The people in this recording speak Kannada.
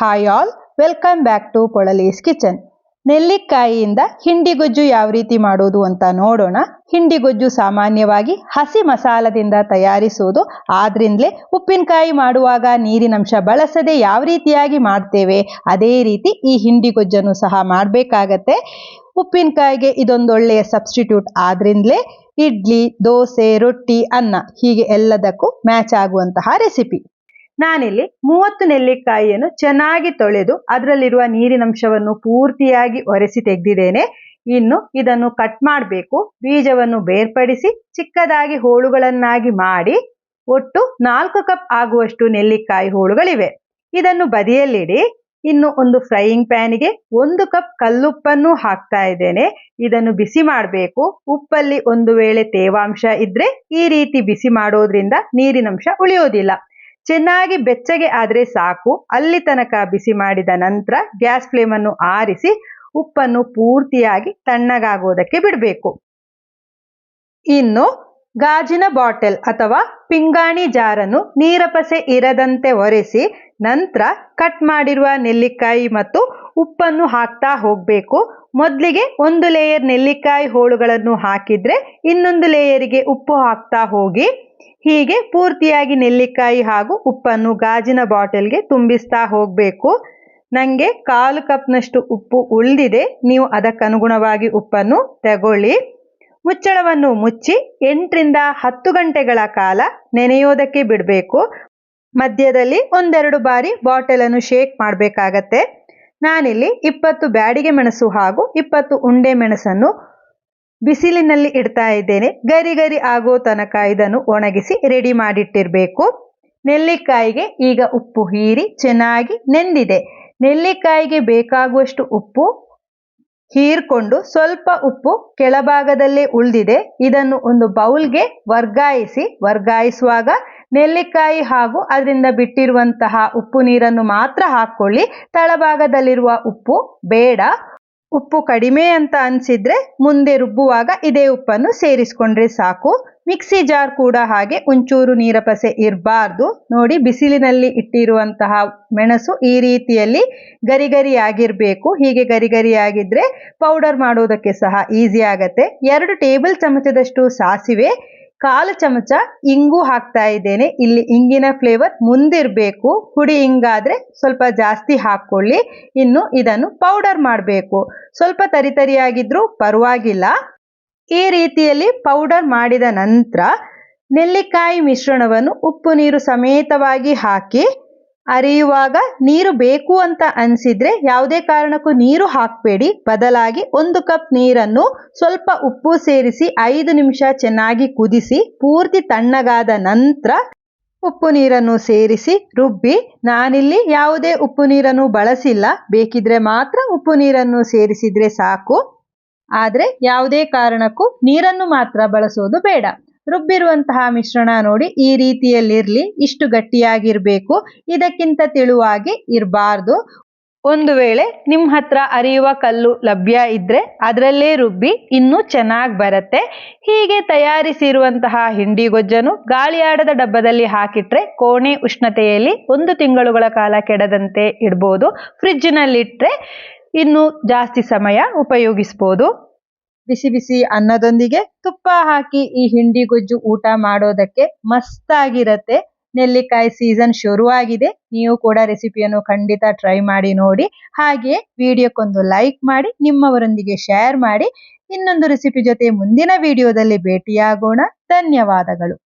Hi all welcome back to ಪೊಳಲೀಸ್ kitchen ನೆಲ್ಲಿಕಾಯಿಯಿಂದ ಹಿಂಡಿಗೊಜ್ಜು ಯಾವ ರೀತಿ ಮಾಡೋದು ಅಂತ ನೋಡೋಣ. ಹಿಂಡಿ ಗೊಜ್ಜು ಸಾಮಾನ್ಯವಾಗಿ ಹಸಿ ಮಸಾಲದಿಂದ ತಯಾರಿಸುವುದು. ಆದ್ರಿಂದಲೇ ಉಪ್ಪಿನಕಾಯಿ ಮಾಡುವಾಗ ನೀರಿನಂಶ ಬಳಸದೆ ಯಾವ ರೀತಿಯಾಗಿ ಮಾಡ್ತೇವೆ, ಅದೇ ರೀತಿ ಈ ಹಿಂಡಿ ಗೊಜ್ಜನ್ನು ಸಹ ಮಾಡಬೇಕಾಗತ್ತೆ. ಉಪ್ಪಿನಕಾಯಿಗೆ ಇದೊಂದೊಳ್ಳೆಯ ಸಬ್ಸ್ಟಿಟ್ಯೂಟ್ ಆದ್ರಿಂದಲೇ ಇಡ್ಲಿ, ದೋಸೆ, ರೊಟ್ಟಿ, ಅನ್ನ ಹೀಗೆ ಎಲ್ಲದಕ್ಕೂ ಮ್ಯಾಚ್ ಆಗುವಂತಹ ರೆಸಿಪಿ ನಾನಿಲ್ಲಿ ಮೂವತ್ತು ನೆಲ್ಲಿಕಾಯಿಯನ್ನು ಚೆನ್ನಾಗಿ ತೊಳೆದು ಅದರಲ್ಲಿರುವ ನೀರಿನಂಶವನ್ನು ಪೂರ್ತಿಯಾಗಿ ಒರೆಸಿ ತೆಗೆದಿದ್ದೇನೆ. ಇನ್ನು ಇದನ್ನು ಕಟ್ ಮಾಡಬೇಕು. ಬೀಜವನ್ನು ಬೇರ್ಪಡಿಸಿ ಚಿಕ್ಕದಾಗಿ ಹೋಳುಗಳನ್ನಾಗಿ ಮಾಡಿ ಒಟ್ಟು ನಾಲ್ಕು ಕಪ್ ಆಗುವಷ್ಟು ನೆಲ್ಲಿಕಾಯಿ ಹೋಳುಗಳಿವೆ. ಇದನ್ನು ಬದಿಯಲ್ಲಿಡಿ. ಇನ್ನು ಒಂದು ಫ್ರೈಯಿಂಗ್ ಪ್ಯಾನಿಗೆ ಒಂದು ಕಪ್ ಕಲ್ಲುಪ್ಪನ್ನು ಹಾಕ್ತಾ ಇದ್ದೇನೆ. ಇದನ್ನು ಬಿಸಿ ಮಾಡಬೇಕು. ಉಪ್ಪಲ್ಲಿ ಒಂದು ವೇಳೆ ತೇವಾಂಶ ಇದ್ರೆ ಈ ರೀತಿ ಬಿಸಿ ಮಾಡೋದ್ರಿಂದ ನೀರಿನಂಶ ಉಳಿಯೋದಿಲ್ಲ. ಚೆನ್ನಾಗಿ ಬೆಚ್ಚಗೆ ಆದರೆ ಸಾಕು. ಅಲ್ಲಿ ತನಕ ಬಿಸಿ ಮಾಡಿದ ನಂತರ ಗ್ಯಾಸ್ ಫ್ಲೇಮನ್ನು ಆರಿಸಿ ಉಪ್ಪನ್ನು ಪೂರ್ತಿಯಾಗಿ ತಣ್ಣಗಾಗೋದಕ್ಕೆ ಬಿಡಬೇಕು. ಇನ್ನು ಗಾಜಿನ ಬಾಟಲ್ ಅಥವಾ ಪಿಂಗಾಣಿ ಜಾರನ್ನು ನೀರಪಸೆ ಇರದಂತೆ ಒರೆಸಿ ನಂತರ ಕಟ್ ಮಾಡಿರುವ ನೆಲ್ಲಿಕಾಯಿ ಮತ್ತು ಉಪ್ಪನ್ನು ಹಾಕ್ತಾ ಹೋಗಬೇಕು. ಮೊದಲಿಗೆ ಒಂದು ಲೇಯರ್ ನೆಲ್ಲಿಕಾಯಿ ಹೋಳುಗಳನ್ನು ಹಾಕಿದ್ರೆ ಇನ್ನೊಂದು ಲೇಯರಿಗೆ ಉಪ್ಪು ಹಾಕ್ತಾ ಹೋಗಿ ಹೀಗೆ ಪೂರ್ತಿಯಾಗಿ ನೆಲ್ಲಿಕಾಯಿ ಹಾಗೂ ಉಪ್ಪನ್ನು ಗಾಜಿನ ಬಾಟಲ್ಗೆ ತುಂಬಿಸ್ತಾ ಹೋಗಬೇಕು. ನನಗೆ ಕಾಲು ಕಪ್ನಷ್ಟು ಉಪ್ಪು ಉಳಿದಿದೆ. ನೀವು ಅದಕ್ಕನುಗುಣವಾಗಿ ಉಪ್ಪನ್ನು ತಗೊಳ್ಳಿ. ಮುಚ್ಚಳವನ್ನು ಮುಚ್ಚಿ ಎಂಟರಿಂದ ಹತ್ತು ಗಂಟೆಗಳ ಕಾಲ ನೆನೆಯೋದಕ್ಕೆ ಬಿಡಬೇಕು. ಮಧ್ಯದಲ್ಲಿ ಒಂದೆರಡು ಬಾರಿ ಬಾಟಲನ್ನು ಶೇಕ್ ಮಾಡಬೇಕಾಗತ್ತೆ. ನಾನಿಲ್ಲಿ ಇಪ್ಪತ್ತು ಬ್ಯಾಡಿಗೆ ಮೆಣಸು ಹಾಗೂ ಇಪ್ಪತ್ತು ಉಂಡೆ ಮೆಣಸನ್ನು ಬಿಸಿಲಿನಲ್ಲಿ ಇಡ್ತಾ ಇದ್ದೇನೆ. ಗರಿ ಗರಿ ಆಗೋ ತನಕ ಇದನ್ನು ಒಣಗಿಸಿ ರೆಡಿ ಮಾಡಿಟ್ಟಿರಬೇಕು. ನೆಲ್ಲಿಕಾಯಿಗೆ ಈಗ ಉಪ್ಪು ಹೀರಿ ಚೆನ್ನಾಗಿ ನೆಂದಿದೆ. ನೆಲ್ಲಿಕಾಯಿಗೆ ಬೇಕಾಗುವಷ್ಟು ಉಪ್ಪು ಹೀರ್ಕೊಂಡು ಸ್ವಲ್ಪ ಉಪ್ಪು ಕೆಳಭಾಗದಲ್ಲೇ ಉಳಿದಿದೆ. ಇದನ್ನು ಒಂದು ಬೌಲ್ಗೆ ವರ್ಗಾಯಿಸಿ, ವರ್ಗಾಯಿಸುವಾಗ ನೆಲ್ಲಿಕಾಯಿ ಹಾಗೂ ಅದರಿಂದ ಬಿಟ್ಟಿರುವಂತಹ ಉಪ್ಪು ನೀರನ್ನು ಮಾತ್ರ ಹಾಕ್ಕೊಳ್ಳಿ. ತಳಭಾಗದಲ್ಲಿರುವ ಉಪ್ಪು ಬೇಡ. ಉಪ್ಪು ಕಡಿಮೆ ಅಂತ ಅನ್ಸಿದ್ರೆ ಮುಂದೆ ರುಬ್ಬುವಾಗ ಇದೇ ಉಪ್ಪನ್ನು ಸೇರಿಸ್ಕೊಂಡ್ರೆ ಸಾಕು. ಮಿಕ್ಸಿ ಜಾರ್ ಕೂಡ ಹಾಗೆ ಒಂಚೂರು ನೀರಪಸೆ ಇರಬಾರ್ದು. ನೋಡಿ ಬಿಸಿಲಿನಲ್ಲಿ ಇಟ್ಟಿರುವಂತಹ ಮೆಣಸು ಈ ರೀತಿಯಲ್ಲಿ ಗರಿಗರಿಯಾಗಿರಬೇಕು. ಹೀಗೆ ಗರಿ ಗರಿ ಆಗಿದ್ರೆ ಪೌಡರ್ ಮಾಡೋದಕ್ಕೆ ಸಹ ಈಸಿ ಆಗತ್ತೆ. ಎರಡು ಟೇಬಲ್ ಚಮಚದಷ್ಟು ಸಾಸಿವೆ ಕಾಲು ಚಮಚ ಇಂಗು ಹಾಕ್ತಾ ಇದ್ದೇನೆ. ಇಲ್ಲಿ ಇಂಗಿನ ಫ್ಲೇವರ್ ಮುಂದಿರಬೇಕು. ಹುಡಿ ಇಂಗಾದ್ರೆ ಸ್ವಲ್ಪ ಜಾಸ್ತಿ ಹಾಕ್ಕೊಳ್ಳಿ. ಇನ್ನು ಇದನ್ನು ಪೌಡರ್ ಮಾಡಬೇಕು. ಸ್ವಲ್ಪ ತರಿತರಿಯಾಗಿದ್ರೂ ಪರವಾಗಿಲ್ಲ. ಈ ರೀತಿಯಲ್ಲಿ ಪೌಡರ್ ಮಾಡಿದ ನಂತರ, ನೆಲ್ಲಿಕಾಯಿ ಮಿಶ್ರಣವನ್ನು ಉಪ್ಪು ನೀರು ಸಮೇತವಾಗಿ ಹಾಕಿ ಅರಿಯುವಾಗ ನೀರು ಬೇಕು ಅಂತ ಅನಿಸಿದ್ರೆ ಯಾವುದೇ ಕಾರಣಕ್ಕೂ ನೀರು ಹಾಕಬೇಡಿ. ಬದಲಾಗಿ ಒಂದು ಕಪ್ ನೀರನ್ನು ಸ್ವಲ್ಪ ಉಪ್ಪು ಸೇರಿಸಿ ಐದು ನಿಮಿಷ ಚೆನ್ನಾಗಿ ಕುದಿಸಿ ಪೂರ್ತಿ ತಣ್ಣಗಾದ ನಂತರ ಉಪ್ಪು ನೀರನ್ನು ಸೇರಿಸಿ ರುಬ್ಬಿ. ನಾನಿಲ್ಲಿ ಯಾವುದೇ ಉಪ್ಪು ನೀರನ್ನು ಬಳಸಿಲ್ಲ. ಬೇಕಿದ್ರೆ ಮಾತ್ರ ಉಪ್ಪು ನೀರನ್ನು ಸೇರಿಸಿದ್ರೆ ಸಾಕು. ಆದರೆ ಯಾವುದೇ ಕಾರಣಕ್ಕೂ ನೀರನ್ನು ಮಾತ್ರ ಬಳಸೋದು ಬೇಡ. ರುಬ್ಬಿರುವಂತಹ ಮಿಶ್ರಣ ನೋಡಿ ಈ ರೀತಿಯಲ್ಲಿರಲಿ ಇಷ್ಟು ಗಟ್ಟಿಯಾಗಿರಬೇಕು. ಇದಕ್ಕಿಂತ ತೆಳುವಾಗಿ ಇರಬಾರ್ದು. ಒಂದು ವೇಳೆ ನಿಮ್ಮ ಹತ್ರ ಅರಿಯುವ ಕಲ್ಲು ಲಭ್ಯ ಇದ್ರೆ ಅದರಲ್ಲೇ ರುಬ್ಬಿ ಇನ್ನೂ ಚೆನ್ನಾಗಿ ಬರುತ್ತೆ. ಹೀಗೆ ತಯಾರಿಸಿರುವಂತಹ ಹಿಂಡಿ ಗೊಜ್ಜನ್ನು ಗಾಳಿಯಾಡದ ಡಬ್ಬದಲ್ಲಿ ಹಾಕಿಟ್ರೆ ಕೋಣೆ ಉಷ್ಣತೆಯಲ್ಲಿ ಒಂದು ತಿಂಗಳುಗಳ ಕಾಲ ಕೆಡದಂತೆ ಇಡ್ಬೋದು. ಫ್ರಿಜ್ಜಿನಲ್ಲಿಟ್ಟರೆ ಇನ್ನೂ ಜಾಸ್ತಿ ಸಮಯ ಉಪಯೋಗಿಸ್ಬೋದು. ಬಿಸಿ ಬಿಸಿ ಅನ್ನದೊಂದಿಗೆ ತುಪ್ಪ ಹಾಕಿ ಈ ಹಿಂಡಿ ಗೊಜ್ಜು ಊಟ ಮಾಡೋದಕ್ಕೆ ಮಸ್ತಾಗಿರತ್ತೆ. ನೆಲ್ಲಿಕಾಯಿ ಸೀಸನ್ ಶುರುವಾಗಿದೆ. ನೀವು ಕೂಡ ರೆಸಿಪಿಯನ್ನು ಖಂಡಿತ ಟ್ರೈ ಮಾಡಿ ನೋಡಿ. ಹಾಗೆ ವಿಡಿಯೋಕ್ಕೊಂದು ಲೈಕ್ ಮಾಡಿ, ನಿಮ್ಮವರೊಂದಿಗೆ ಶೇರ್ ಮಾಡಿ. ಇನ್ನೊಂದು ರೆಸಿಪಿ ಜೊತೆ ಮುಂದಿನ ವಿಡಿಯೋದಲ್ಲಿ ಭೇಟಿಯಾಗೋಣ. ಧನ್ಯವಾದಗಳು.